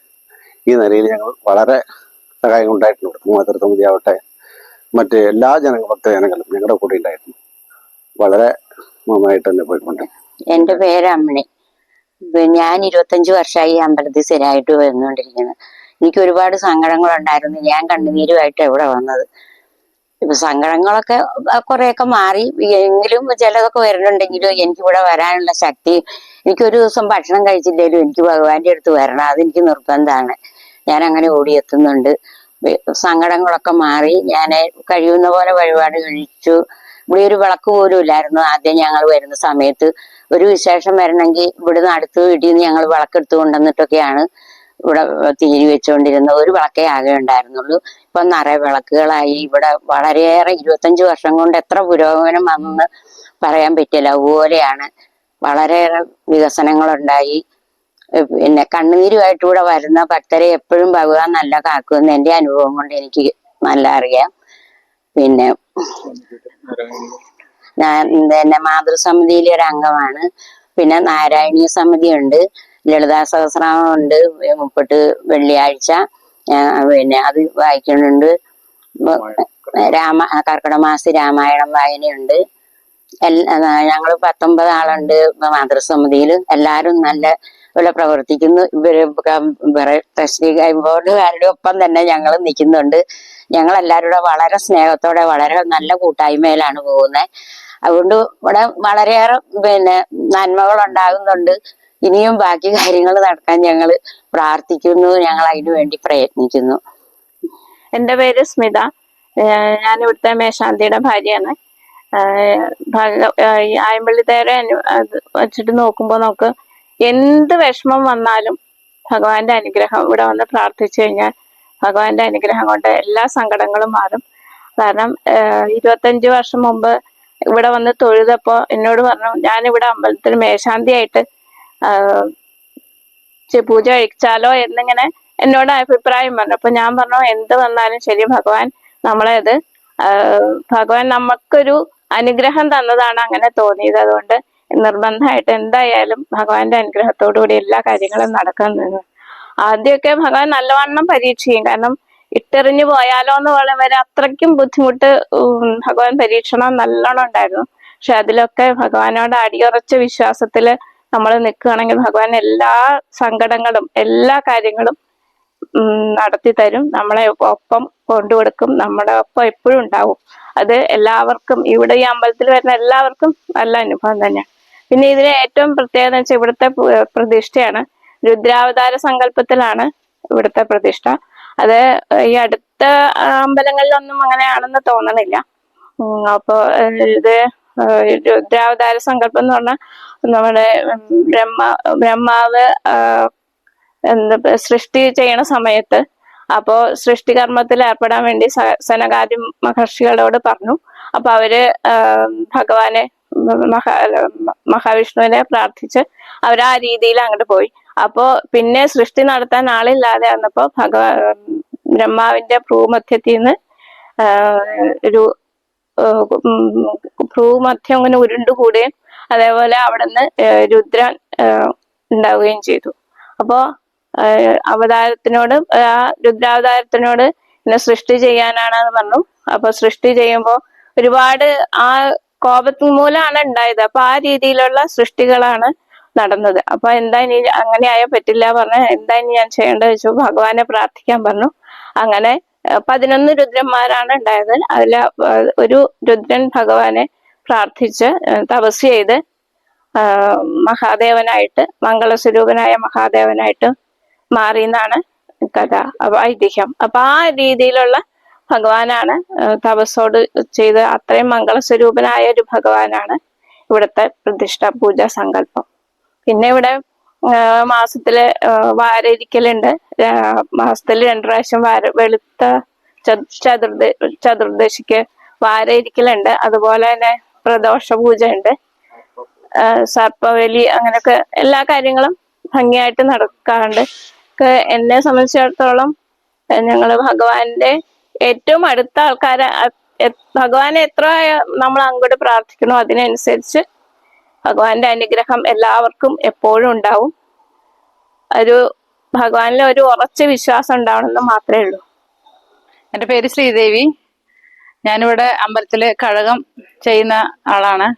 ഈ നിലയിൽ ഞങ്ങൾ വളരെ സഹായം ഉണ്ടായിട്ടുണ്ട് മാതൃസമിതി ആവട്ടെ മറ്റ് എല്ലാ ജനങ്ങൾ ഭക്തജനങ്ങളും ഞങ്ങളുടെ കൂടെ ഉണ്ടായിരുന്നു വളരെ നന്നായിട്ട് തന്നെ പോയിക്കൊണ്ട് എന്റെ പേര് അമ്മണി. ഞാൻ ഇരുപത്തഞ്ചു വർഷമായി ഈ അമ്പലത്തിൽ സ്ഥിരമായിട്ട് വന്നുകൊണ്ടിരിക്കുന്നത് എനിക്ക് ഒരുപാട് സങ്കടങ്ങളുണ്ടായിരുന്നു. ഞാൻ കണ്ണുനീരുമായിട്ട് എവിടെ വന്നത്? ഇപ്പൊ സങ്കടങ്ങളൊക്കെ കുറെയൊക്കെ മാറി. എങ്കിലും ചിലതൊക്കെ വരുന്നുണ്ടെങ്കിലും എനിക്ക് ഇവിടെ വരാനുള്ള ശക്തി എനിക്കൊരു ദിവസം ഭക്ഷണം കഴിച്ചില്ലെങ്കിലും എനിക്ക് ഭഗവാന്റെ അടുത്ത് വരണം. അതെനിക്ക് നിർബന്ധമാണ്. ഞാൻ അങ്ങനെ ഓടിയെത്തുന്നുണ്ട്. സങ്കടങ്ങളൊക്കെ മാറി. ഞാൻ കഴിയുന്ന പോലെ വഴിപാട് കഴിച്ചു. ഇവിടെ ഒരു വിളക്ക് പോലും ഇല്ലായിരുന്നു. ആദ്യം ഞങ്ങൾ വരുന്ന സമയത്ത് ഒരു വിശേഷം വരണമെങ്കിൽ ഇവിടുന്ന് അടുത്ത് വീട്ടിൽ നിന്ന് ഞങ്ങൾ വിളക്കെടുത്ത് കൊണ്ടുവന്നിട്ടൊക്കെയാണ് ഇവിടെ തിരി വെച്ചുകൊണ്ടിരുന്നത്. ഒരു വിളക്കേ ആകെ ഉണ്ടായിരുന്നുള്ളൂ. ഇപ്പൊ നിറയെ വിളക്കുകളായി. ഇവിടെ വളരെയേറെ ഇരുപത്തഞ്ച് വർഷം കൊണ്ട് എത്ര പുരോഗമനം വന്നെന്ന് പറയാൻ പറ്റില്ല. അതുപോലെയാണ് വളരെയേറെ വികസനങ്ങളുണ്ടായി. പിന്നെ കണ്ണുനീരുമായിട്ട് ഇവിടെ വരുന്ന ഭക്തരെ എപ്പോഴും ഭഗവാൻ നല്ല കാക്കുമെന്ന് എന്റെ അനുഭവം കൊണ്ട് എനിക്ക് നല്ല അറിയാം. പിന്നെ ഞാൻ പിന്നെ മാതൃസമിതിയിലെ ഒരു അംഗമാണ്. പിന്നെ നാരായണീയ സമിതി ഉണ്ട് ലളിതാ സഹസ്രാമം ഉണ്ട് മുപ്പട്ട് വെള്ളിയാഴ്ച പിന്നെ അത് വായിക്കുന്നുണ്ട്. രാമ കർക്കിടമാസി രാമായണം വായനയുണ്ട്. ഞങ്ങൾ പത്തൊമ്പത് ആളുണ്ട്. മാതൃസമിതിയിൽ എല്ലാവരും നല്ല പോലെ പ്രവർത്തിക്കുന്നു. ഇവർ വേറെ ട്രസ്റ്റി ബോർഡുകാരുടെ ഒപ്പം തന്നെ ഞങ്ങൾ നിൽക്കുന്നുണ്ട്. ഞങ്ങൾ എല്ലാവരുടെ വളരെ സ്നേഹത്തോടെ വളരെ നല്ല കൂട്ടായ്മയിലാണ് പോകുന്നത് അതുകൊണ്ട് ഇവിടെ വളരെയേറെ പിന്നെ നന്മകൾ ഉണ്ടാകുന്നുണ്ട്. ഇനിയും ബാക്കി കാര്യങ്ങൾ നടക്കാൻ ഞങ്ങൾ പ്രാർത്ഥിക്കുന്നു. ഞങ്ങൾ അതിനു വേണ്ടി പ്രയത്നിക്കുന്നു. എന്റെ പേര് സ്മിത. ഞാൻ ഇവിടുത്തെ മേശാന്തിയുടെ ഭാര്യയാണ്. ഏഹ് ഭഗ- ഏഹ് ഈ ആയമ്പള്ളി തേരെ വെച്ചിട്ട് നോക്കുമ്പോൾ നമുക്ക് എന്ത് വിഷമം വന്നാലും ഭഗവാന്റെ അനുഗ്രഹം ഇവിടെ വന്ന് പ്രാർത്ഥിച്ചു കഴിഞ്ഞാൽ ഭഗവാന്റെ അനുഗ്രഹം കൊണ്ട് എല്ലാ സങ്കടങ്ങളും മാറും. കാരണം ഇരുപത്തഞ്ച് വർഷം മുമ്പ് ഇവിടെ വന്ന് തൊഴുതപ്പോ എന്നോട് പറഞ്ഞു ഞാൻ ഇവിടെ അമ്പലത്തിൽ മേശാന്തിയായിട്ട് പൂജ കഴിച്ചാലോ എന്നിങ്ങനെ എന്നോട് അഭിപ്രായം പറഞ്ഞു. അപ്പൊ ഞാൻ പറഞ്ഞു എന്ത് വന്നാലും ശരി ഭഗവാൻ നമ്മളെ അത് ഭഗവാൻ നമുക്കൊരു അനുഗ്രഹം തന്നതാണ് അങ്ങനെ തോന്നിയത്. അതുകൊണ്ട് നിർബന്ധമായിട്ട് എന്തായാലും ഭഗവാന്റെ അനുഗ്രഹത്തോടു കൂടി എല്ലാ കാര്യങ്ങളും നടക്കാൻ നിന്നു. ആദ്യമൊക്കെ ഭഗവാൻ നല്ലവണ്ണം പരീക്ഷിക്കും കാരണം ഇട്ടെറിഞ്ഞു പോയാലോ എന്ന് വരെ അത്രയ്ക്കും ബുദ്ധിമുട്ട് ഭഗവാൻ പരീക്ഷണം നല്ലോണം ഉണ്ടായിരുന്നു. പക്ഷെ അതിലൊക്കെ ഭഗവാനോട് അടിയുറച്ച വിശ്വാസത്തിൽ നമ്മൾ നിൽക്കുകയാണെങ്കിൽ ഭഗവാൻ എല്ലാ സങ്കടങ്ങളും എല്ലാ കാര്യങ്ങളും നടത്തി തരും. നമ്മളെ ഒപ്പം കൊണ്ടുകൊടുക്കും നമ്മുടെ ഒപ്പം എപ്പോഴും ഉണ്ടാവും. അത് എല്ലാവർക്കും ഇവിടെ ഈ അമ്പലത്തിൽ വരുന്ന എല്ലാവർക്കും നല്ല അനുഭവം തന്നെയാണ്. പിന്നെ ഇതിലെ ഏറ്റവും പ്രത്യേകത എന്ന് വെച്ചാൽ ഇവിടുത്തെ പ്രതിഷ്ഠയാണ്. രുദ്രാവതാര സങ്കല്പത്തിലാണ് ഇവിടുത്തെ പ്രതിഷ്ഠ. അത് ഈ അടുത്ത അമ്പലങ്ങളിലൊന്നും അങ്ങനെയാണെന്ന് തോന്നണില്ല. ഉം, അപ്പൊ ഏഹ്, ഇത് രുദ്രാവതാര സങ്കല്പം എന്ന് പറഞ്ഞാൽ നമ്മുടെ ബ്രഹ്മ ബ്രഹ്മാവ് എന്താ സൃഷ്ടി ചെയ്യണ സമയത്ത് അപ്പോ സൃഷ്ടികർമ്മത്തിൽ ഏർപ്പെടാൻ വേണ്ടി സ- സനകാദി മഹർഷികളോട് പറഞ്ഞു. അപ്പൊ അവർ ഭഗവാനെ മഹാ മഹാവിഷ്ണുവിനെ പ്രാർത്ഥിച്ച് അവർ ആ രീതിയിൽ അങ്ങോട്ട് പോയി. അപ്പോ പിന്നെ സൃഷ്ടി നടത്താൻ ആളില്ലാതെ വന്നപ്പോ ഭഗവാ ബ്രഹ്മാവിന്റെ ഭ്രൂമധ്യത്തിൽ നിന്ന് ഒരു ഭ്രൂമധ്യം അങ്ങനെ ഉരുണ്ടുകൂടുകയും അതേപോലെ അവിടുന്ന് രുദ്രൻ ഉണ്ടാവുകയും ചെയ്തു. അപ്പോ അവതാരത്തിനോട് ആ രുദ്രാവതാരത്തിനോട് എന്നെ സൃഷ്ടി ചെയ്യാനാണെന്ന് പറഞ്ഞു. അപ്പൊ സൃഷ്ടി ചെയ്യുമ്പോൾ ഒരുപാട് ആ കോപത്തിന് മൂലമാണ് ഉണ്ടായത്. അപ്പൊ ആ രീതിയിലുള്ള സൃഷ്ടികളാണ് നടന്നത്. അപ്പൊ എന്താ ഇനി അങ്ങനെ ആയാൽ പറ്റില്ല പറഞ്ഞ എന്താ ഇനി ഞാൻ ചെയ്യേണ്ടത് വെച്ചു ഭഗവാനെ പ്രാർത്ഥിക്കാൻ പറഞ്ഞു. അങ്ങനെ പതിനൊന്ന് രുദ്രന്മാരാണ് ഉണ്ടായത്. അതിൽ ഒരു രുദ്രൻ ഭഗവാനെ പ്രാർത്ഥിച്ച് തപസ് ചെയ്ത് മഹാദേവനായിട്ട് മംഗളസ്വരൂപനായ മഹാദേവനായിട്ട് മാറി എന്നാണ് കഥ ഐതിഹ്യം അപ്പൊ ആ രീതിയിലുള്ള ഭഗവാനാണ്. തപസ്സോട് ചെയ്ത് അത്രയും മംഗളസ്വരൂപനായ ഒരു ഭഗവാനാണ് ഇവിടുത്തെ പ്രതിഷ്ഠ പൂജ സങ്കല്പം. പിന്നെ ഇവിടെ മാസത്തിൽ വാരയിരിക്കലുണ്ട് മാസത്തിൽ രണ്ടു പ്രാവശ്യം വാര വെളുത്ത ചതുർദ ചതുർദശിക്ക് വാരയിരിക്കലുണ്ട് അതുപോലെ തന്നെ പ്രദോഷ ഉണ്ട് സർപ്പവലി അങ്ങനെയൊക്കെ എല്ലാ കാര്യങ്ങളും ഭംഗിയായിട്ട് നടക്കാറുണ്ട്. എന്നെ സംബന്ധിച്ചിടത്തോളം ഞങ്ങൾ ഭഗവാന്റെ ഏറ്റവും അടുത്ത ആൾക്കാരെ ഭഗവാനെ എത്ര നമ്മൾ അങ്ങോട്ട് പ്രാർത്ഥിക്കണോ അതിനനുസരിച്ച് ഭഗവാന്റെ അനുഗ്രഹം എല്ലാവർക്കും എപ്പോഴും ഉണ്ടാവും. ഒരു ഭഗവാനിൽ ഒരു ഉറച്ച വിശ്വാസം ഉണ്ടാവണമെന്ന് മാത്രമേ ഉള്ളൂ. എന്റെ പേര് ശ്രീദേവി. ഞാനിവിടെ അമ്പലത്തിൽ കഴകം ചെയ്യുന്ന ആളാണ്.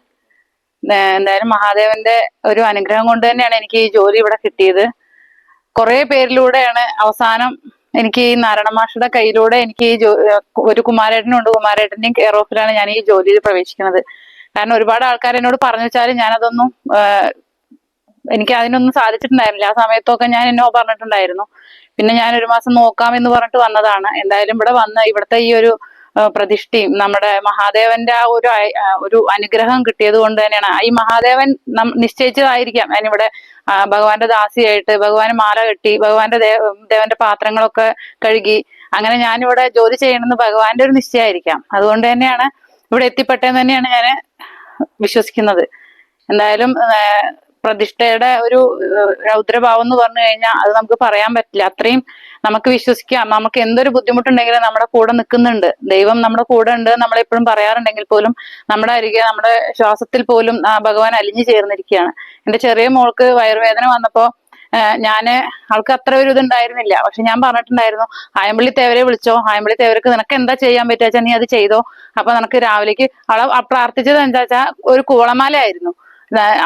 എന്തായാലും മഹാദേവന്റെ ഒരു അനുഗ്രഹം കൊണ്ട് തന്നെയാണ് എനിക്ക് ഈ ജോലി ഇവിടെ കിട്ടിയത്. കുറെ പേരിലൂടെയാണ് അവസാനം എനിക്ക് ഈ നാരായണ മാഷയുടെ കയ്യിലൂടെ എനിക്ക് ഈ ഒരു കുമാരേട്ടനുണ്ട് കുമാരേട്ടന്റെയും കെയർ ഓഫിലാണ് ഞാൻ ഈ ജോലിയിൽ പ്രവേശിക്കുന്നത്. കാരണം ഒരുപാട് ആൾക്കാർ എന്നോട് പറഞ്ഞു വെച്ചാൽ ഞാനതൊന്നും എനിക്ക് അതിനൊന്നും സാധിച്ചിട്ടുണ്ടായിരുന്നില്ല. ആ സമയത്തൊക്കെ ഞാൻ എന്നോ പറഞ്ഞിട്ടുണ്ടായിരുന്നു. പിന്നെ ഞാൻ ഒരു മാസം നോക്കാം എന്ന് പറഞ്ഞിട്ട് വന്നതാണ്. എന്തായാലും ഇവിടെ വന്ന് ഇവിടുത്തെ ഈ ഒരു പ്രതിഷ്ഠയും നമ്മുടെ മഹാദേവന്റെ ആ ഒരു ഒരു അനുഗ്രഹം കിട്ടിയത് കൊണ്ട് തന്നെയാണ്. ഈ മഹാദേവൻ നിശ്ചയിച്ചതായിരിക്കാം. ഞാനിവിടെ ഭഗവാന്റെ ദാസിയായിട്ട് ഭഗവാന് മാല കെട്ടി ഭഗവാന്റെ ദേവന്റെ പാത്രങ്ങളൊക്കെ കഴുകി അങ്ങനെ ഞാനിവിടെ ജോലി ചെയ്യണമെന്ന് ഭഗവാന്റെ ഒരു നിശ്ചയമായിരിക്കാം അതുകൊണ്ട് തന്നെയാണ് ഇവിടെ എത്തിപ്പെട്ടെന്ന് തന്നെയാണ് ഞാൻ വിശ്വസിക്കുന്നത്. എന്തായാലും പ്രതിഷ്ഠയുടെ ഒരു രൗദ്രഭാവം എന്ന് പറഞ്ഞു കഴിഞ്ഞാൽ അത് നമുക്ക് പറയാൻ പറ്റില്ല. അത്രയും നമുക്ക് വിശ്വസിക്കാം. നമുക്ക് എന്തൊരു ബുദ്ധിമുട്ടുണ്ടെങ്കിലും നമ്മുടെ കൂടെ നിൽക്കുന്നുണ്ട്. ദൈവം നമ്മുടെ കൂടെ ഉണ്ട് നമ്മളെപ്പോഴും പറയാറുണ്ടെങ്കിൽ പോലും നമ്മുടെ അരികെ നമ്മുടെ ശ്വാസത്തിൽ പോലും ആ ഭഗവാൻ അലിഞ്ഞു ചേർന്നിരിക്കുകയാണ്. എന്റെ ചെറിയ മോൾക്ക് വയറുവേദന വന്നപ്പോ ഞാൻ ആൾക്ക് അത്ര ഒരു ഇതുണ്ടായിരുന്നില്ല. പക്ഷെ ഞാൻ പറഞ്ഞിട്ടുണ്ടായിരുന്നു ആയമ്പള്ളി തേവരെ വിളിച്ചോ? ആയമ്പള്ളി തേവർക്ക് നിനക്ക് എന്താ ചെയ്യാൻ പറ്റുക നീ അത് ചെയ്തോ? അപ്പൊ നിനക്ക് രാവിലേക്ക് അവളെ പ്രാർത്ഥിച്ചത് എന്താ വെച്ചാൽ ഒരു കൂളമാല ആയിരുന്നു. ഏർ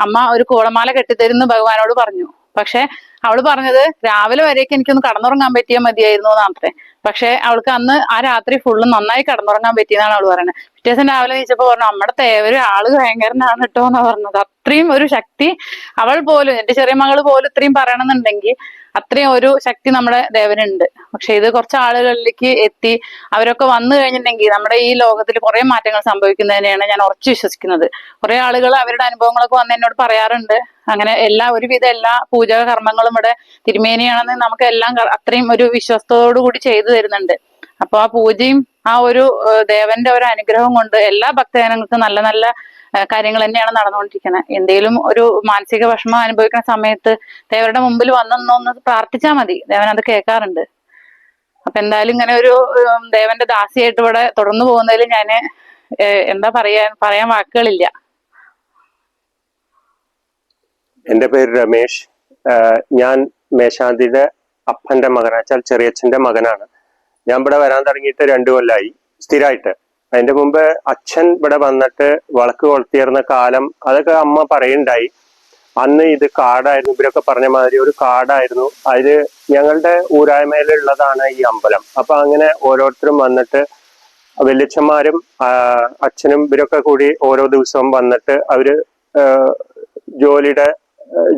അമ്മ ഒരു കൂളമാല കെട്ടിത്തരുന്നു ഭഗവാനോട് പറഞ്ഞു. പക്ഷെ അവൾ പറഞ്ഞത് രാവിലെ വരെയൊക്കെ എനിക്കൊന്ന് കടന്നുറങ്ങാൻ പറ്റിയാൽ മതിയായിരുന്നു എന്നാണത്രേ പക്ഷെ അവൾക്ക് അന്ന് ആ രാത്രി ഫുള്ള് നന്നായി കടന്നുറങ്ങാൻ പറ്റിയെന്നാണ് അവൾ പറയുന്നത് പിറ്റേ ദിവസം രാവിലെ ചോദിച്ചപ്പോ പറഞ്ഞു നമ്മുടെ തേവര് ആൾ ഭയങ്കരനാണ് കേട്ടോ എന്നാ പറഞ്ഞത്. അത്രയും ഒരു ശക്തി അവൾ പോലും എന്റെ ചെറിയ മകൾ പോലും ഇത്രയും പറയണമെന്നുണ്ടെങ്കിൽ അത്രയും ഒരു ശക്തി നമ്മുടെ ദേവനുണ്ട്. പക്ഷെ ഇത് കുറച്ച് ആളുകളിലേക്ക് എത്തി അവരൊക്കെ വന്നു കഴിഞ്ഞിട്ടുണ്ടെങ്കിൽ നമ്മുടെ ഈ ലോകത്തിൽ കുറെ മാറ്റങ്ങൾ സംഭവിക്കുന്നതിനെയാണ് ഞാൻ ഉറച്ചു വിശ്വസിക്കുന്നത്. കുറെ ആളുകൾ അവരുടെ അനുഭവങ്ങളൊക്കെ വന്ന് എന്നോട് പറയാറുണ്ട്. അങ്ങനെ എല്ലാ ഒരുവിധ എല്ലാ പൂജക കർമ്മങ്ങളും ഇവിടെ തിരുമേനിയാണെന്ന് നമുക്ക് എല്ലാം അത്രയും ഒരു വിശ്വാസത്തോടു കൂടി ചെയ്തു തരുന്നുണ്ട്. അപ്പൊ ആ പൂജയും ആ ഒരു ദേവന്റെ ഒരു അനുഗ്രഹം കൊണ്ട് എല്ലാ ഭക്തജനങ്ങൾക്കും നല്ല നല്ല കാര്യങ്ങൾ തന്നെയാണ് നടന്നുകൊണ്ടിരിക്കുന്നത് എന്തെങ്കിലും ഒരു മാനസിക വിഷമം അനുഭവിക്കുന്ന സമയത്ത് ദേവരുടെ മുമ്പിൽ വന്നെന്നൊന്ന് പ്രാർത്ഥിച്ചാൽ മതി. ദേവൻ അത് കേൾക്കാറുണ്ട്. അപ്പൊ എന്തായാലും ഇങ്ങനെ ഒരു ദേവന്റെ ദാസിയായിട്ട് ഇവിടെ തുടർന്നു പോകുന്നതിൽ ഏഹ്, എന്താ പറയാ പറയാൻ വാക്കുകളില്ല. എന്റെ പേര് രമേശ്. ഞാൻ മേശാന്തിയുടെ അപ്പന്റെ മകനാച്ചാൽ ചെറിയച്ഛന്റെ മകനാണ്. ഞാൻ ഇവിടെ വരാൻ തുടങ്ങിയിട്ട് രണ്ടു കൊല്ലായി സ്ഥിരമായിട്ട് അതിന്റെ മുമ്പ് അച്ഛൻ ഇവിടെ വന്നിട്ട് വളക്ക് കൊളുത്തിയിരുന്ന കാലം അതൊക്കെ അമ്മ പറയുണ്ടായി. അന്ന് ഇത് കാടായിരുന്നു ഇവരൊക്കെ പറഞ്ഞ മാതിരി ഒരു കാടായിരുന്നു. അതിൽ ഞങ്ങളുടെ ഊരായ്മയിലുള്ളതാണ് ഈ അമ്പലം. അപ്പൊ അങ്ങനെ ഓരോരുത്തരും വന്നിട്ട് വെല്ലിച്ചന്മാരും അച്ഛനും ഇവരൊക്കെ കൂടി ഓരോ ദിവസവും വന്നിട്ട് അവർ ജോലിയുടെ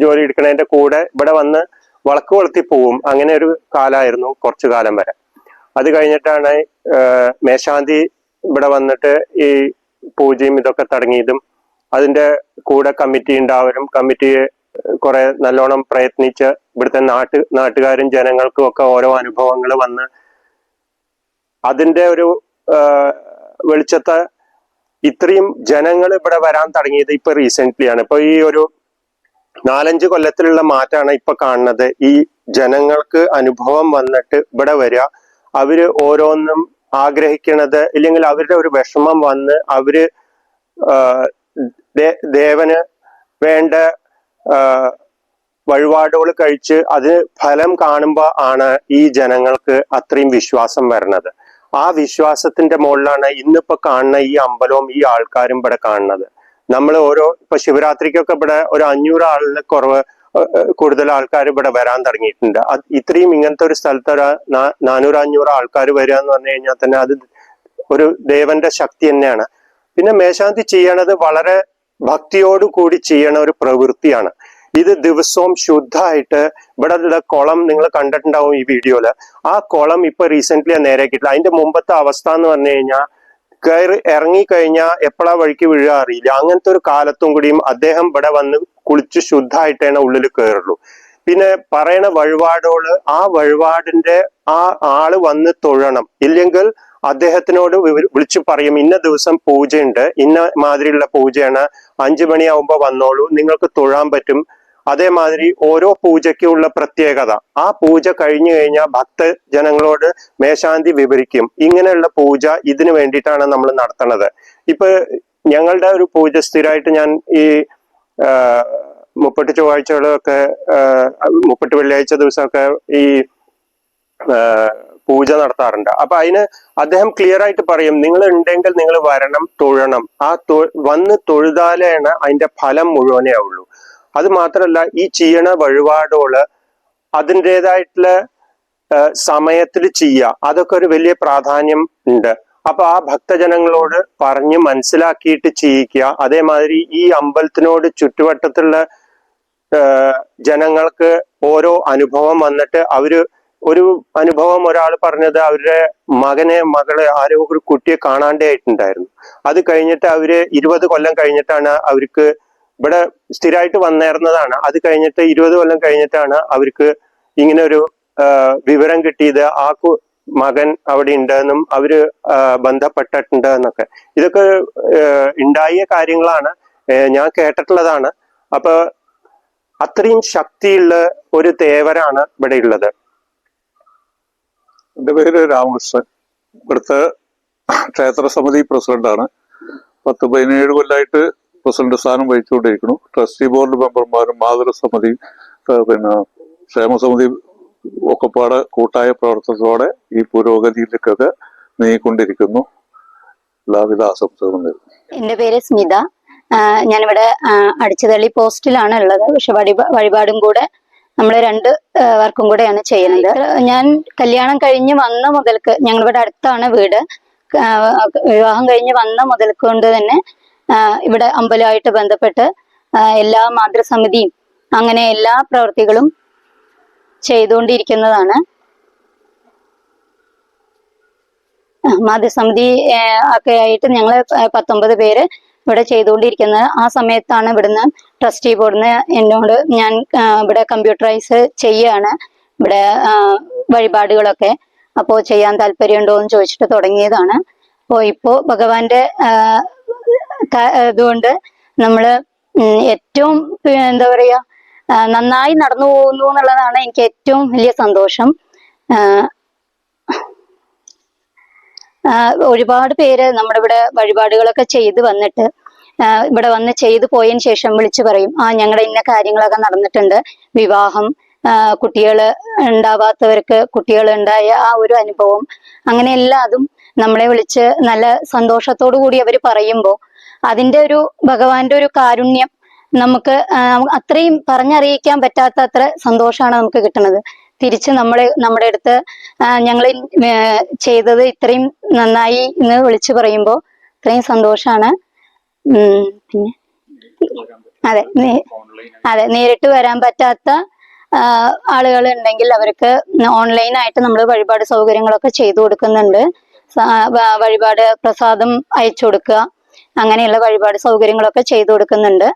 ജോലി എടുക്കണതിന്റെ കൂടെ ഇവിടെ വന്ന് വളക്ക് കൊളുത്തി പോവും. അങ്ങനെ ഒരു കാലമായിരുന്നു കുറച്ചു കാലം വരെ. അത് കഴിഞ്ഞിട്ടാണ് മേശാന്തി ഇവിടെ വന്നിട്ട് ഈ പൂജയും ഇതൊക്കെ തുടങ്ങിയതും അതിന്റെ കൂടെ കമ്മിറ്റി ഉണ്ടാവലും കമ്മിറ്റി കുറെ നല്ലോണം പ്രയത്നിച്ച് ഇവിടുത്തെ നാട്ട് നാട്ടുകാരും ജനങ്ങൾക്കും ഒക്കെ ഓരോ അനുഭവങ്ങൾ വന്ന് അതിന്റെ ഒരു വെളിച്ചത്തെ ഇത്രയും ജനങ്ങൾ ഇവിടെ വരാൻ തുടങ്ങിയത് ഇപ്പൊ റീസെന്റ് ആണ്. ഇപ്പൊ ഈ ഒരു നാലഞ്ച് കൊല്ലത്തിലുള്ള മാറ്റാണ് ഇപ്പൊ കാണുന്നത്. ഈ ജനങ്ങൾക്ക് അനുഭവം വന്നിട്ട് ഇവിടെ വരിക അവർ ഓരോന്നും ആഗ്രഹിക്കണത് ഇല്ലെങ്കിൽ അവരുടെ ഒരു വിഷമം വന്ന് അവർ ദേവന് വേണ്ട വഴിപാടുകൾ കഴിച്ച് അതിന് ഫലം കാണുമ്പോൾ ആണ് ഈ ജനങ്ങൾക്ക് അത്രയും വിശ്വാസം വരുന്നത്. ആ വിശ്വാസത്തിന്റെ മുകളിലാണ് ഇന്നിപ്പോ കാണുന്ന ഈ അമ്പലവും ഈ ആൾക്കാരും ഇവിടെ കാണുന്നത്. നമ്മൾ ഓരോ ഇപ്പൊ ശിവരാത്രിക്കൊക്കെ ഇവിടെ ഒരു അഞ്ഞൂറ് ആളിൽ കുറവ് കൂടുതൽ ആൾക്കാർ ഇവിടെ വരാൻ തുടങ്ങിയിട്ടുണ്ട്. അത് ഇത്രയും ഇങ്ങനത്തെ ഒരു സ്ഥലത്ത് ഒരു നാനൂറ് അഞ്ഞൂറ് ആൾക്കാർ വരിക എന്ന് പറഞ്ഞു കഴിഞ്ഞാൽ തന്നെ അത് ഒരു ദേവന്റെ ശക്തി തന്നെയാണ്. പിന്നെ മേശാന്തി ചെയ്യണത് വളരെ ഭക്തിയോട് കൂടി ചെയ്യണ ഒരു പ്രവൃത്തിയാണ്. ഇത് ദിവസവും ശുദ്ധമായിട്ട് ഇവിടെ ഉള്ള കുളം നിങ്ങൾ കണ്ടിട്ടുണ്ടാവും ഈ വീഡിയോയിൽ. ആ കുളം ഇപ്പൊ റീസെന്റ് നേരെയാക്കിയിട്ടില്ല. അതിന്റെ മുമ്പത്തെ അവസ്ഥ എന്ന് പറഞ്ഞു കഴിഞ്ഞാൽ കയറി ഇറങ്ങിക്കഴിഞ്ഞാൽ എപ്പോഴാ വഴിക്ക് വീഴുക അറിയില്ല. അങ്ങനത്തെ ഒരു കാലത്തും കൂടിയും അദ്ദേഹം ഇവിടെ വന്ന് കുളിച്ച് ശുദ്ധമായിട്ടേ ഉള്ളിൽ കയറുള്ളൂ പിന്നെ പറയണ വഴിപാടുകൾ ആ വഴിപാടിന്റെ ആ ആൾ വന്ന് തൊഴണം. ഇല്ലെങ്കിൽ അദ്ദേഹത്തിനോട് വിളിച്ചു പറയും ഇന്ന ദിവസം പൂജയുണ്ട്. ഇന്ന മാതിരിയുള്ള പൂജയാണ്. അഞ്ചു മണിയാവുമ്പോ വന്നോളൂ. നിങ്ങൾക്ക് തൊഴാൻ പറ്റും. അതേമാതിരി ഓരോ പൂജയ്ക്കുള്ള പ്രത്യേകത. ആ പൂജ കഴിഞ്ഞു കഴിഞ്ഞാൽ ഭക്തജനങ്ങളോട് മേശാന്തി വിവരിക്കും. ഇങ്ങനെയുള്ള പൂജ ഇതിനു വേണ്ടിയിട്ടാണ് നമ്മൾ നടത്തുന്നത് ഇപ്പൊ ഞങ്ങളുടെ ഒരു പൂജ സ്ഥിരമായിട്ട് ഞാൻ ഈ മുപ്പട്ട് ചൊവ്വാഴ്ചകളൊക്കെ മുപ്പട്ട് വെള്ളിയാഴ്ച ദിവസമൊക്കെ ഈ പൂജ നടത്താറുണ്ട്. അപ്പൊ അതിന് അദ്ദേഹം ക്ലിയർ ആയിട്ട് പറയും നിങ്ങൾ ഉണ്ടെങ്കിൽ നിങ്ങൾ വരണം തൊഴണം. ആ വന്ന് തൊഴുതാലാണ് അതിന്റെ ഫലം മുഴുവനേ ആവുള്ളൂ അത് മാത്രമല്ല ഈ ചെയ്യണ വഴിപാടുകൾ അതിന്റെതായിട്ടുള്ള സമയത്തിൽ ചെയ്യുക അതൊക്കെ ഒരു വലിയ പ്രാധാന്യം ഉണ്ട്. അപ്പൊ ആ ഭക്തജനങ്ങളോട് പറഞ്ഞ് മനസ്സിലാക്കിയിട്ട് ചെയ്യിക്കുക. അതേമാതിരി ഈ അമ്പലത്തിനോട് ചുറ്റുവട്ടത്തുള്ള ജനങ്ങൾക്ക് ഓരോ അനുഭവം വന്നിട്ട് അവർ ഒരു അനുഭവം ഒരാൾ പറഞ്ഞത് അവരുടെ മകനെ മകളെ ആരോ ഒരു കുട്ടിയെ കാണാണ്ടേ ആയിട്ടുണ്ടായിരുന്നു അത് കഴിഞ്ഞിട്ട് അവർ ഇരുപത് കൊല്ലം കഴിഞ്ഞിട്ടാണ് അവർക്ക് ഇവിടെ സ്ഥിരമായിട്ട് വന്നേർന്നതാണ്. അത് കഴിഞ്ഞിട്ട് ഇരുപത് കൊല്ലം കഴിഞ്ഞിട്ടാണ് അവർക്ക് ഇങ്ങനെ ഒരു വിവരം കിട്ടിയത്. ആ മകൻ അവിടെ ഉണ്ടെന്നും അവർ ബന്ധപ്പെട്ടിട്ടുണ്ട് എന്നൊക്കെ. ഇതൊക്കെ ഉണ്ടായ കാര്യങ്ങളാണ്. ഞാൻ കേട്ടിട്ടുള്ളതാണ്. അപ്പൊ അത്രയും ശക്തിയുള്ള ഒരു തേവരാണ് ഇവിടെ ഉള്ളത്. എന്റെ പേര് രാമകൃഷ്ണൻ. ഇവിടുത്തെ ക്ഷേത്ര സമിതി പ്രസിഡന്റാണ്. പത്ത് പതിനേഴ് കൊല്ലമായിട്ട് പ്രസിഡന്റ് സ്ഥാനം വഹിച്ചുകൊണ്ടിരിക്കുന്നു. ട്രസ്റ്റി ബോർഡ് മെമ്പർമാരും മാതൃസമിതി പിന്നെ ക്ഷേമസമിതി ഒക്കെപ്പാടെ കൂട്ടായ പ്രവർത്തനത്തോടെ ഈ പുരോഗതിയിലേക്കൊക്കെ നീങ്ങിക്കൊണ്ടിരിക്കുന്നു. എല്ലാവിധ ആശംസകളും എന്റെ പേര് സ്മിത. ഞാനിവിടെ അടിച്ചതള്ളി പോസ്റ്റിലാണ് ഉള്ളത്. പക്ഷെ വഴിപാ വഴിപാടും കൂടെ നമ്മൾ രണ്ട് വർക്കും കൂടെയാണ് ചെയ്യുന്നത്. ഞാൻ കല്യാണം കഴിഞ്ഞ് വന്ന മുതൽക്ക് ഞങ്ങളിവിടെ അടുത്താണ് വീട്. വിവാഹം കഴിഞ്ഞ് വന്ന മുതൽക്കൊണ്ട് തന്നെ ഇവിടെ അമ്പലമായിട്ട് ബന്ധപ്പെട്ട് എല്ലാ മാതൃസമിതിയും അങ്ങനെ എല്ലാ പ്രവൃത്തികളും ചെയ്തുകൊണ്ടിരിക്കുന്നതാണ്. മാതൃസമിതി ഒക്കെ ആയിട്ട് ഞങ്ങൾ പത്തൊമ്പത് പേര് ഇവിടെ ചെയ്തുകൊണ്ടിരിക്കുന്നത്. ആ സമയത്താണ് ഇവിടുന്ന് ട്രസ്റ്റി ബോർഡിന് എന്നോട് ഞാൻ ഇവിടെ കമ്പ്യൂട്ടറൈസ് ചെയ്യാണ്. ഇവിടെ വഴിപാടുകളൊക്കെ അപ്പോൾ ചെയ്യാൻ താല്പര്യമുണ്ടോ എന്ന് ചോദിച്ചിട്ട് തുടങ്ങിയതാണ്. അപ്പോൾ ഇപ്പോൾ ഭഗവാന്റെ ഇതുകൊണ്ട് നമ്മൾ ഏറ്റവും എന്താ പറയാ നന്നായി നടന്നു പോകുന്നു എന്നുള്ളതാണ് എനിക്ക് ഏറ്റവും വലിയ സന്തോഷം. ഒരുപാട് പേര് നമ്മുടെ ഇവിടെ വഴിപാടുകളൊക്കെ ചെയ്ത് വന്നിട്ട് ഇവിടെ വന്ന് ചെയ്തു പോയതിന് ശേഷം വിളിച്ചു പറയും ആ ഞങ്ങളുടെ ഇന്ന കാര്യങ്ങളൊക്കെ നടന്നിട്ടുണ്ട് വിവാഹം കുട്ടികൾ ഉണ്ടാവാത്തവർക്ക് കുട്ടികൾ ഉണ്ടായ ആ ഒരു അനുഭവം. അങ്ങനെ എല്ലാതും നമ്മളെ വിളിച്ച് നല്ല സന്തോഷത്തോടു കൂടി അവർ പറയുമ്പോൾ അതിന്റെ ഒരു ഭഗവാന്റെ ഒരു കാരുണ്യം നമുക്ക് അത്രയും പറഞ്ഞറിയിക്കാൻ പറ്റാത്ത അത്ര സന്തോഷമാണ് നമുക്ക് കിട്ടുന്നത്. തിരിച്ച് നമ്മളെ നമ്മുടെ അടുത്ത് ഞങ്ങൾ ചെയ്തത് ഇത്രയും നന്നായി എന്ന് വിളിച്ചു പറയുമ്പോൾ ഇത്രയും സന്തോഷാണ്. പിന്നെ? അതെ അതെ നേരിട്ട് വരാൻ പറ്റാത്ത ആളുകൾ ഉണ്ടെങ്കിൽ അവർക്ക് ഓൺലൈനായിട്ട് നമ്മൾ വഴിപാട് സൗകര്യങ്ങളൊക്കെ ചെയ്തു കൊടുക്കുന്നുണ്ട്. വഴിപാട് പ്രസാദം അയച്ചു കൊടുക്കുക. അങ്ങനെയുള്ള വഴിപാട് സൗകര്യങ്ങളൊക്കെ ചെയ്തു കൊടുക്കുന്നുണ്ട്.